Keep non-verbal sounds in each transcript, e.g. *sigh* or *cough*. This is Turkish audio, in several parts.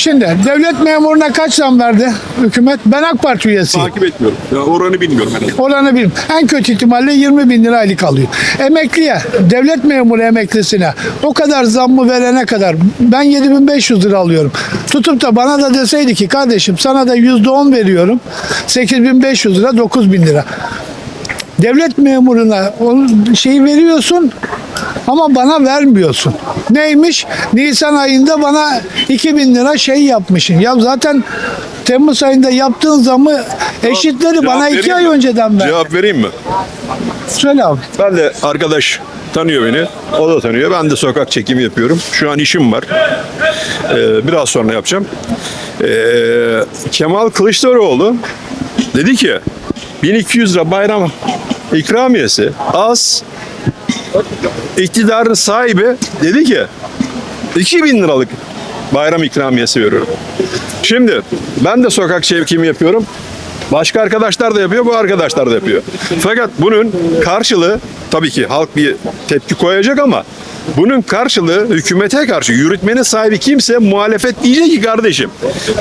Şimdi devlet memuruna kaç zam verdi hükümet? Ben AK Parti üyesiyim. Takip etmiyorum. Ya oranı bilmiyorum ben. Oranı bilmiyorum. En kötü ihtimalle 20 bin lira aylık alıyor. Emekliye, devlet memuru emeklisine o kadar zammı verene kadar ben 7500 lira alıyorum. Tutup da bana da deseydi ki kardeşim sana da %10 veriyorum. 8500 lira 9000 lira. Devlet memuruna onun şeyi veriyorsun ama bana vermiyorsun. Neymiş? Nisan ayında bana 2000 lira şey yapmışsın. Ya zaten Temmuz ayında yaptığın zamı eşitleri bana Cevap iki vereyim ay mi? önceden ver. Cevap vereyim mi? Söyle abi. Ben de arkadaş tanıyor beni. O da tanıyor. Ben de sokak çekimi yapıyorum. Şu an işim var. Ee, biraz sonra yapacağım. Ee, Kemal Kılıçdaroğlu dedi ki 1200 lira bayram ikramiyesi az. İktidarın sahibi dedi ki 2000 liralık bayram ikramiyesi veriyorum. Şimdi ben de sokak çekimi yapıyorum. Başka arkadaşlar da yapıyor, bu arkadaşlar da yapıyor. Fakat bunun karşılığı tabii ki halk bir tepki koyacak ama bunun karşılığı hükümete karşı yürütmenin sahibi kimse muhalefet diyecek ki kardeşim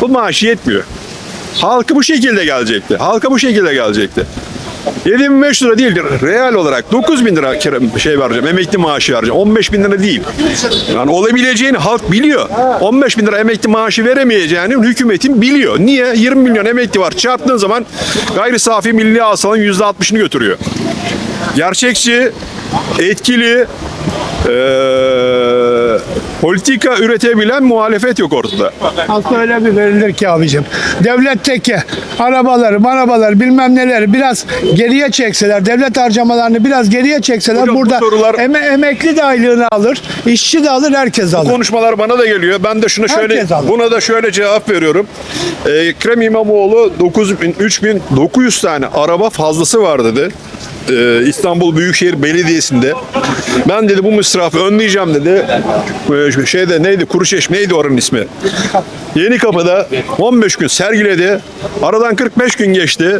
bu maaş yetmiyor. Halkı bu şekilde gelecekti. Halka bu şekilde gelecekti. 7500 lira değil, real olarak 9000 lira şey vereceğim, emekli maaşı vereceğim. 15 bin lira değil. Yani olabileceğini halk biliyor. 15 bin lira emekli maaşı veremeyeceğini hükümetin biliyor. Niye? 20 milyon emekli var. Çarptığın zaman gayri safi milli hasılanın %60'ını götürüyor. Gerçekçi, etkili, eee, politika üretebilen muhalefet yok ortada. Halka öyle bir verilir ki abicim. Devletteki arabaları, marabaları bilmem neleri biraz geriye çekseler, devlet harcamalarını biraz geriye çekseler Hocam bu burada sorular- eme- emekli de aylığını alır, işçi de alır, herkes alır. konuşmalar bana da geliyor. Ben de şuna şöyle Herkes alır. buna da şöyle cevap veriyorum. Ee, Ekrem İmamoğlu 9000 3900 tane araba fazlası var dedi. Ee, İstanbul Büyükşehir Belediyesi'nde. Ben dedi bu israfı önleyeceğim dedi. Ee, şeyde neydi? Kuruçeşme neydi oranın ismi? Yeni Kapı'da 15 gün sergiledi. Aradan 45 gün geçti.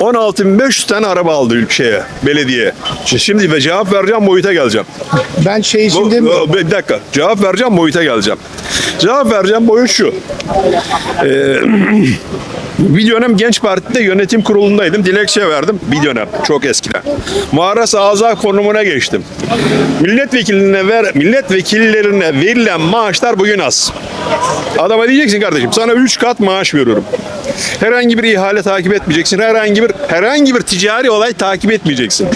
16.500 tane araba aldı ülkeye, belediye. Şimdi ve cevap vereceğim boyuta geleceğim. Ben şey için bu- bir dakika. Cevap vereceğim, boyuta geleceğim. Cevap vereceğim, boyut şu. Ee, *clears throat* bir dönem Genç Parti'de yönetim kurulundaydım. Dilekçe verdim. Bir dönem. Çok eskiden. Muharras Azam konumuna geçtim. Milletvekillerine ver, milletvekillerine verilen maaşlar bugün az. Adama diyeceksin kardeşim sana 3 kat maaş veriyorum. Herhangi bir ihale takip etmeyeceksin. Herhangi bir herhangi bir ticari olay takip etmeyeceksin.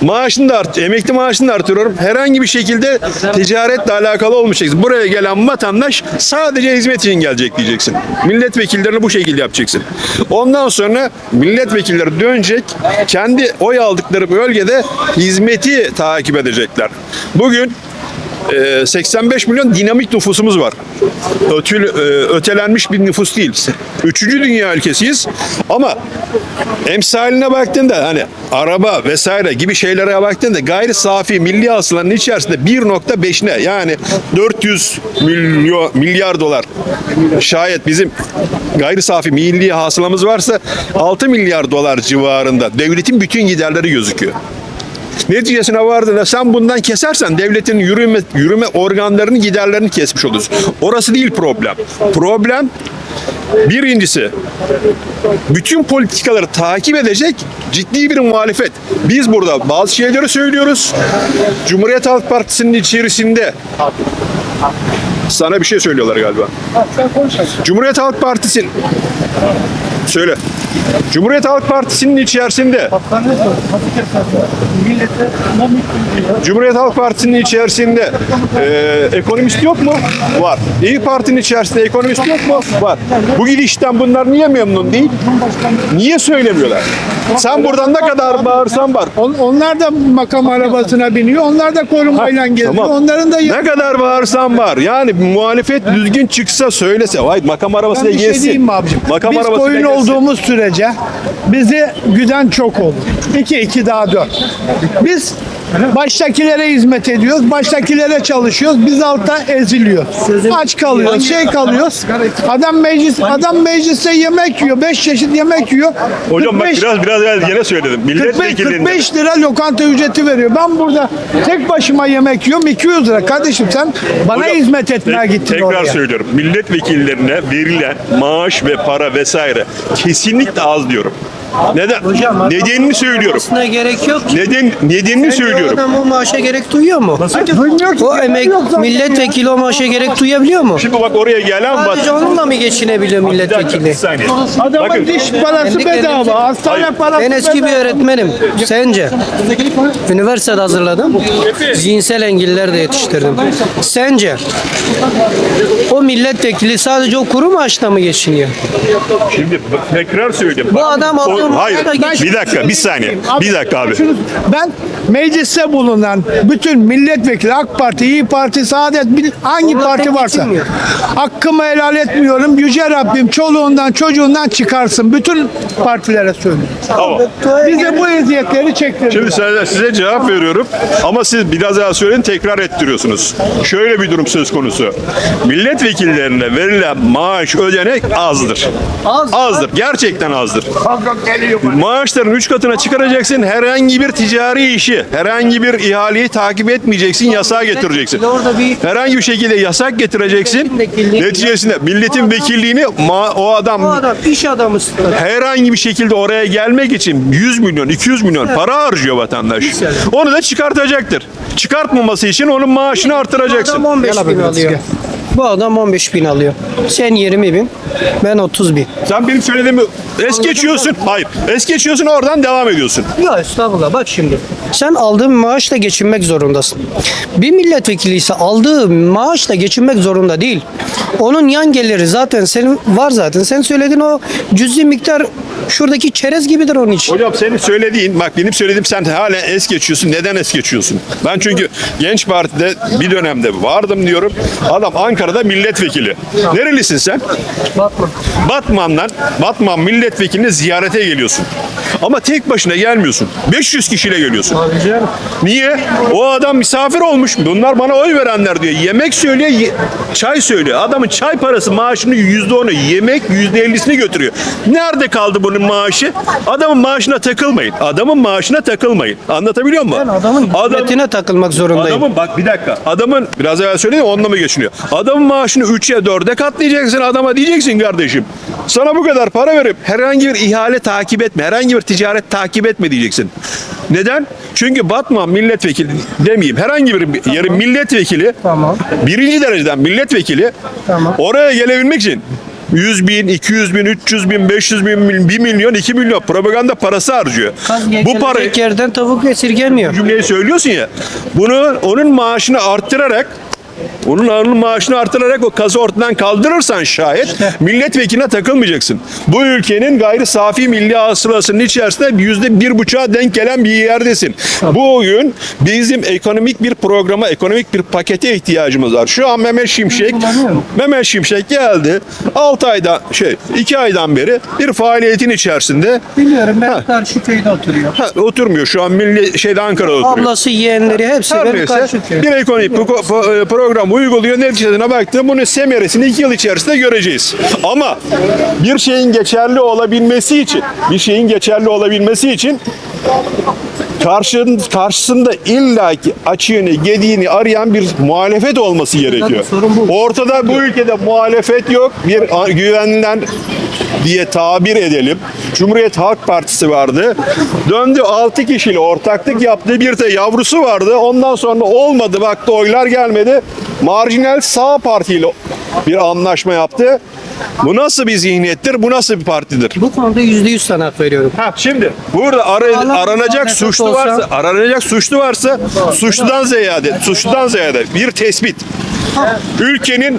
Maaşını da art, emekli maaşını da artırıyorum. Herhangi bir şekilde ticaretle alakalı olmayacaksın. Buraya gelen vatandaş sadece hizmet için gelecek diyeceksin. Milletvekillerini bu şekilde yapacaksın. Ondan sonra milletvekilleri dönecek. Kendi oy aldıkları bölgede hizmeti takip edecekler. Bugün ee, 85 milyon dinamik nüfusumuz var. Ötül, e, ötelenmiş bir nüfus değil. Üçüncü dünya ülkesiyiz ama emsaline baktığında hani araba vesaire gibi şeylere baktığında gayri safi milli hasılanın içerisinde 1.5'ne yani 400 milyon milyar dolar şayet bizim gayri safi milli hasılamız varsa 6 milyar dolar civarında devletin bütün giderleri gözüküyor. Neticesine vardığında sen bundan kesersen devletin yürüme, yürüme organlarının giderlerini kesmiş olursun. Orası değil problem. Problem birincisi bütün politikaları takip edecek ciddi bir muhalefet. Biz burada bazı şeyleri söylüyoruz. Cumhuriyet Halk Partisi'nin içerisinde sana bir şey söylüyorlar galiba. Cumhuriyet Halk Partisi söyle. Cumhuriyet Halk Partisi'nin içerisinde Cumhuriyet Halk Partisi'nin içerisinde e, ekonomist yok mu? Var. İyi Parti'nin içerisinde ekonomist yok mu? Var. Bu gidişten bunlar niye memnun değil? Niye söylemiyorlar? Sen buradan ne kadar bağırsan var. On- onlar da makam arabasına biniyor, onlar da korumayla geziyor. Tamam. Onların da Ne kadar bağırsan var. Yani muhalefet düzgün çıksa söylese. Vay makam Ben arabasıyla bir şey mi abicim? Makam Biz koyun gezsin. olduğumuz sürece bizi güden çok olur. 2 2 daha 4. Biz Baştakilere hizmet ediyoruz. Baştakilere çalışıyoruz. Biz altta eziliyoruz. Aç kalıyoruz. Şey kalıyoruz. Adam meclis adam mecliste yemek yiyor. 5 çeşit yemek yiyor. Hocam bak 45 biraz biraz evvel yine söyledim. 45, Milletvekilinde 45 lira lokanta ücreti veriyor. Ben burada tek başıma yemek yiyorum 200 lira. Kardeşim sen bana Hocam, hizmet etmeye tek- gittin Tekrar oraya. söylüyorum. Milletvekillerine verilen maaş ve para vesaire kesinlikle az diyorum. Neden? Nedenini söylüyorum. Aslında gerek yok ki. Neden nedenini O söylüyorum. adam o maaşa gerek duyuyor mu? Duymuyor ki, O emek milletvekili o maaşa gerek duyabiliyor mu? Şimdi bak oraya gelen Sadece bat. onunla mı geçinebiliyor milletvekili? Adamın Bakın, diş parası bedava, hastane Hayır. parası Ben eski bir öğretmenim. Sence? Üniversitede hazırladım. Zihinsel engelliler de yetiştirdim. Sence? O milletvekili sadece o kuru maaşla mı geçiniyor? Şimdi bak, tekrar söyleyeyim. Bu Bak, adam Hayır. Bir dakika, bir saniye. Abi, Bir dakika abi. ben mecliste bulunan bütün milletvekili AK Parti, İyi Parti, Saadet hangi Onlar parti varsa hakkımı helal etmiyorum. Yüce Rabbim çoluğundan çocuğundan çıkarsın. Bütün partilere söylüyorum. Tamam. Bize bu eziyetleri çektirdiler. Şimdi size, size cevap veriyorum ama siz biraz daha söyleyin tekrar ettiriyorsunuz. Şöyle bir durum söz konusu. Milletvekillerine verilen maaş ödenek azdır. Az. Azdır. Gerçekten azdır. Maaşların 3 katına çıkaracaksın. Herhangi bir ticari işi, herhangi bir ihaleyi takip etmeyeceksin. Yasağa getireceksin. Herhangi bir şekilde yasak getireceksin. Neticesinde milletin vekilliğini o adam o adam iş adamı herhangi bir şekilde oraya gelmek için 100 milyon, 200 milyon para harcıyor vatandaş. Onu da çıkartacaktır. Çıkartmaması için onun maaşını artıracaksın. adam 15 Gel abi bin alıyor. Bu adam 15 bin alıyor. Sen 20 bin, ben 30 bin. Sen benim söylediğimi es geçiyorsun. Hayır. Es geçiyorsun oradan devam ediyorsun. Ya estağfurullah bak şimdi. Sen aldığın maaşla geçinmek zorundasın. Bir milletvekili ise aldığı maaşla geçinmek zorunda değil. Onun yan geliri zaten senin var zaten. Sen söylediğin o cüzi miktar şuradaki çerez gibidir onun için. Hocam senin söylediğin, bak benim söylediğim sen hala es geçiyorsun. Neden es geçiyorsun? Ben çünkü Genç Parti'de bir dönemde vardım diyorum. Adam Ankara'da milletvekili. Nerelisin sen? Bakma. Batman'dan, Batman milletvekilini ziyarete geliyorsun. Ama tek başına gelmiyorsun. 500 kişiyle geliyorsun. Niye? O adam misafir olmuş. Bunlar bana oy verenler diyor. Yemek söylüyor, ye- çay söylüyor. Adamın çay parası maaşının yüzde onu, yemek yüzde ellisini götürüyor. Nerede kaldı bunun maaşı? Adamın maaşına takılmayın. Adamın maaşına takılmayın. Anlatabiliyor muyum? Ben adamın hizmetine takılmak zorundayım. Adamın bak bir dakika. Adamın biraz evvel söyledim onunla mı geçiniyor? Adamın maaşını 3'e 4'e katlayacaksın. Adama diyeceksin kardeşim. Sana bu kadar para verip herhangi bir ihale takip etme. Herhangi bir ticaret takip etme diyeceksin. Neden? Çünkü Batman milletvekili demeyeyim. Herhangi bir yerin milletvekili Tamam. birinci dereceden milletvekili Tamam. oraya gelebilmek için 100 bin, 200 bin, 300 bin, 500 bin, 1 milyon, 2 milyon propaganda parası harcıyor. Bu parayı yerden tavuk esirgemiyor. cümleyi söylüyorsun ya. Bunu onun maaşını arttırarak onun onun maaşını artırarak o kazı ortadan kaldırırsan şayet milletvekiline takılmayacaksın. Bu ülkenin gayri safi milli hasılasının içerisinde yüzde bir buçuğa denk gelen bir yerdesin. Bu oyun bizim ekonomik bir programa, ekonomik bir pakete ihtiyacımız var. Şu an Mehmet Şimşek. Mehmet Şimşek geldi. 6 ayda şey 2 aydan beri bir faaliyetin içerisinde Biliyorum ben karşı köyde oturuyor. ha, oturmuyor. Şu an milli şeyde Ankara'da oturuyor. Ablası, yeğenleri hepsi Her benim neyse karşı köy. bir ekonomik pro- pro- e, program uyguluyor. Neticesine baktım bunun semeresini iki yıl içerisinde göreceğiz. Ama bir şeyin geçerli olabilmesi için bir şeyin geçerli olabilmesi için karşın, karşısında illaki açığını, gediğini arayan bir muhalefet olması gerekiyor. Ortada bu ülkede muhalefet yok. Bir güvenilen diye tabir edelim. Cumhuriyet Halk Partisi vardı. Döndü 6 kişiyle ortaklık yaptı. Bir de yavrusu vardı. Ondan sonra olmadı. Baktı oylar gelmedi. Marjinal sağ partiyle bir anlaşma yaptı. Bu nasıl bir zihniyettir? Bu nasıl bir partidir? Bu konuda yüzde yüz sana hak veriyorum. Ha, şimdi burada ara- Allah aranacak suçlu olsa- varsa, aranacak suçlu varsa suçludan ziyade, suçludan ziyade bir tespit. Ülkenin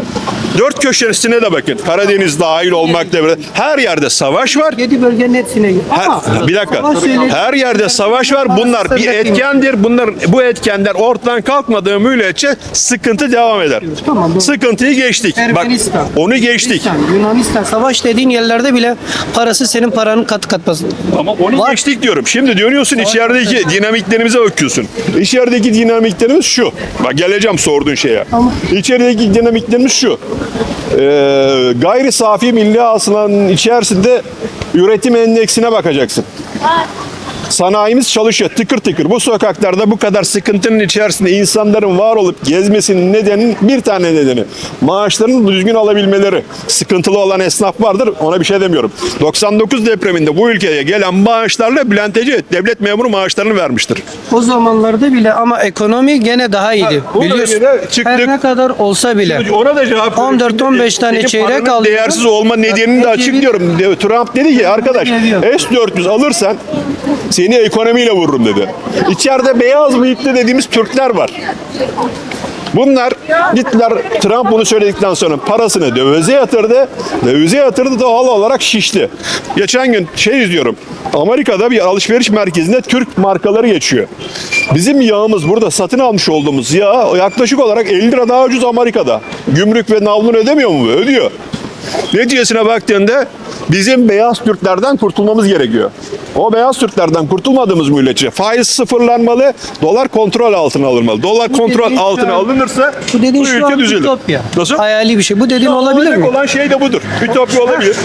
dört köşesine de bakın. Karadeniz dahil olmakla beraber her yerde savaş var. Yedi bölgenin hepsine Her, ama bir dakika. Her yerde savaş var. Bunlar bir etkendir. Bunlar bu etkenler ortadan kalkmadığı müddetçe sıkıntı devam eder. Tamam, doğru. Sıkıntıyı geçtik. Bak Ermenistan. onu geçtik. Yunanistan savaş dediğin yerlerde bile parası senin paranın kat kat fazla. Ama onu Var. geçtik diyorum. Şimdi dönüyorsun içerideki dinamiklerimize bakıyorsun. İçerideki dinamiklerimiz şu. Bak geleceğim sorduğun şeye. İçerideki dinamiklerimiz şu. Ee, gayri safi milli hasılanın içerisinde üretim endeksine bakacaksın. Sanayimiz çalışıyor tıkır tıkır. Bu sokaklarda bu kadar sıkıntının içerisinde insanların var olup gezmesinin nedeni bir tane nedeni. Maaşlarını düzgün alabilmeleri. Sıkıntılı olan esnaf vardır ona bir şey demiyorum. 99 depreminde bu ülkeye gelen maaşlarla Bülent Ecevit devlet memuru maaşlarını vermiştir. O zamanlarda bile ama ekonomi gene daha iyiydi. ona Biliyorsun. çıktık. Her ne kadar olsa bile. Ona da cevap 14-15 tane çeyrek alıyor. Değersiz olma nedenini de açıklıyorum. Trump dedi ki arkadaş Geliyor. S-400 alırsan seni ekonomiyle vururum dedi. İçeride beyaz bıyıklı dediğimiz Türkler var. Bunlar gittiler Trump bunu söyledikten sonra parasını dövize yatırdı. Dövize yatırdı doğal olarak şişti. Geçen gün şey izliyorum. Amerika'da bir alışveriş merkezinde Türk markaları geçiyor. Bizim yağımız burada satın almış olduğumuz yağ yaklaşık olarak 50 lira daha ucuz Amerika'da. Gümrük ve navlun ödemiyor mu? Ödüyor. Neticesine baktığında bizim beyaz Türklerden kurtulmamız gerekiyor. O beyaz Türklerden kurtulmadığımız müddetçe faiz sıfırlanmalı, dolar kontrol altına alınmalı. Dolar kontrol dediğin şu altına an- alınırsa Bu dediğin bu şu ülke düzelir. ütopya. Nasıl? Hayali bir şey. Bu dediğin olabilir Olacak mi? olan şey de budur. Ütopya olabilir.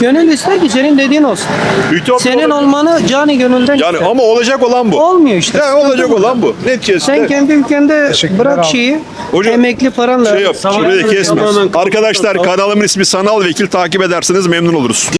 Gönül ister ki senin dediğin olsun. Ütopya Senin olabilir. olmanı cani gönülden Yani ister. ama olacak olan bu. Olmuyor işte. Ya, olacak olan bu. Neticesinde Sen kendi ülkende bırak şeyi, Hocam, emekli paranla. şey yap, şurayı kesme. Arkadaşlar kanalımın ismi Sanal Vekil takip ederseniz memnun oluruz.